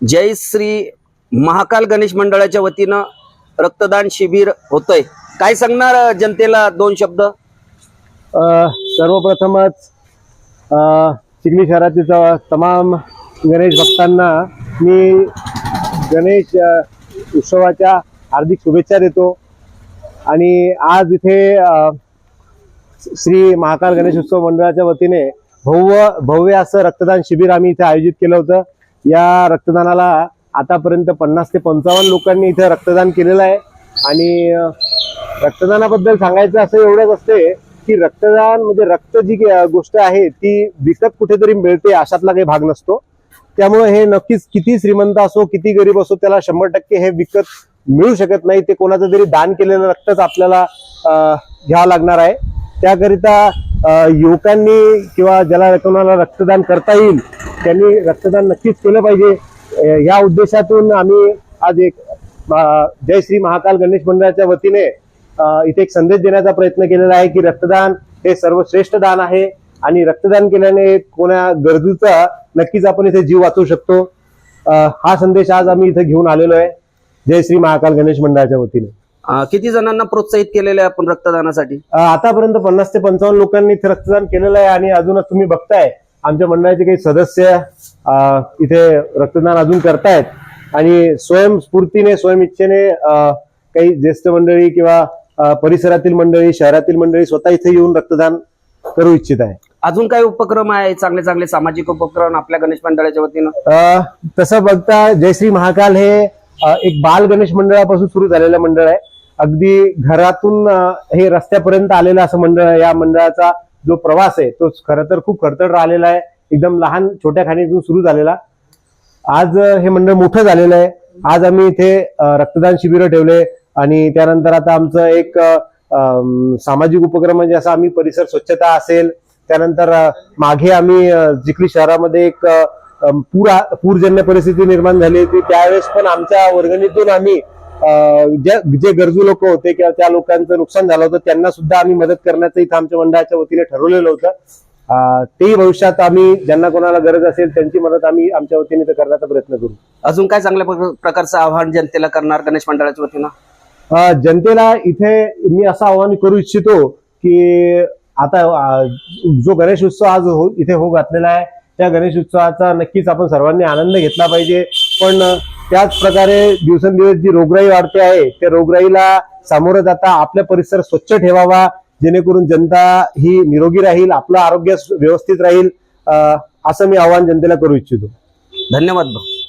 जय श्री महाकाल गणेश मंडळाच्या वतीनं रक्तदान शिबिर होतंय. काय सांगणार जनतेला दोन शब्द? सर्वप्रथमच चिखली शहरातील तमाम गणेश भक्तांना मी गणेश उत्सवाच्या हार्दिक शुभेच्छा देतो. आणि आज इथे श्री महाकाल गणेश उत्सव मंडळाच्या वतीने भव्य भव्य असं रक्तदान शिबिर आम्ही इथे आयोजित केलं होतं. या रक्तदानाला आतापर्यंत पन्नास ते पंचावन्न लोकांनी इथे रक्तदान केलेलं आहे. आणि रक्तदानाबद्दल सांगायचं असं एवढंच असते की रक्तदान म्हणजे रक्त जी गोष्ट आहे ती विकत कुठेतरी मिळते अशातला काही भाग नसतो. त्यामुळे हे नक्कीच किती श्रीमंत असो किती गरीब असो त्याला शंभर टक्के हे विकत मिळू शकत नाही. ते कोणाचं तरी दान केलेलं रक्तच आपल्याला घ्यावं लागणार आहे. त्याकरिता युवकांनी किंवा ज्याला कोणाला रक्तदान करता येईल त्यांनी रक्तदान नक्कीच केलं पाहिजे. या उद्देशातून आम्ही आज एक जय श्री महाकाल गणेश मंडळाच्या वतीने इथे एक संदेश देण्याचा प्रयत्न केलेला आहे की रक्तदान हे सर्वश्रेष्ठ दान आहे आणि रक्तदान केल्याने कोणा गरजूचा नक्कीच आपण इथे जीव वाचवू शकतो. हा संदेश आज आम्ही इथे घेऊन आलेलो आहे. जय श्री महाकाल गणेश मंडळाच्या वतीने. किती जणांना प्रोत्साहित केलेलं आहे आपण रक्तदानासाठी? आतापर्यंत पन्नास ते पंचावन्न लोकांनी इथे रक्तदान केलेलं आहे आणि अजूनच तुम्ही बघताय आमच्या मंडळाचे काही सदस्य इथे रक्तदान अजून करतायत. आणि स्वयंस्फूर्तीने स्वयंइच्छेने अ, काही ज्येष्ठ मंडळी किंवा परिसरातील मंडळी शहरातील मंडळी स्वतः इथे येऊन रक्तदान करू इच्छित आहे. अजून काय उपक्रम आहे चांगले चांगले सामाजिक उपक्रम आपल्या गणेश मंडळाच्या वतीनं? तसं बघता जयश्री महाकाल हे एक बाल गणेश मंडळापासून सुरू झालेलं मंडळ आहे. अगदी घरातून हे रस्त्यापर्यंत आलेलं असं मंडळ या मंडळाचा जो प्रवास आहे तो खरं तर खूप खडतर राहिलेला आहे. एकदम लहान छोट्या खाणीतून सुरू झालेला. आज हे मंडळ मोठं झालेलं आहे. आज आम्ही इथे रक्तदान शिबिरं ठेवले आणि त्यानंतर आता आमचं एक सामाजिक उपक्रम म्हणजे असं आम्ही परिसर स्वच्छता असेल. त्यानंतर मागे आम्ही जिकली शहरामध्ये एक पूर पूरजन्य परिस्थिती निर्माण झाली होती. त्यावेळेस पण आमच्या वर्गणीतून आम्ही जे जे गरजू लोक होते किंवा त्या लोकांचं नुकसान झालं होतं त्यांना सुद्धा आम्ही मदत करण्याचं इथं आमच्या मंडळाच्या वतीने ठरवलेलं होतं. तेही भविष्यात आम्ही ज्यांना कोणाला गरज असेल त्यांची मदत आम्ही आमच्या वतीने इथं करण्याचा प्रयत्न करू. अजून काय चांगल्या प्रक- प्रकारचं आव्हान जनतेला करणार गणेश मंडळाच्या वतीनं? जनतेला इथे मी असं आवाहन करू इच्छितो की आता जो गणेश उत्सव आज हो इथे हो घातलेला आहे त्या गणेश उत्सवाचा नक्कीच आपण सर्वांनी आनंद घेतला पाहिजे. पण त्याच प्रकारे दिवसेंदिवस जी रोगराई वाढते आहे त्या रोगराईला सामोरं जाता आपला परिसर स्वच्छ ठेवावा जेणेकरून जनता ही निरोगी राहील आपलं आरोग्य व्यवस्थित राहील असं मी आवाहन जनतेला करू इच्छितो. धन्यवाद भाऊ.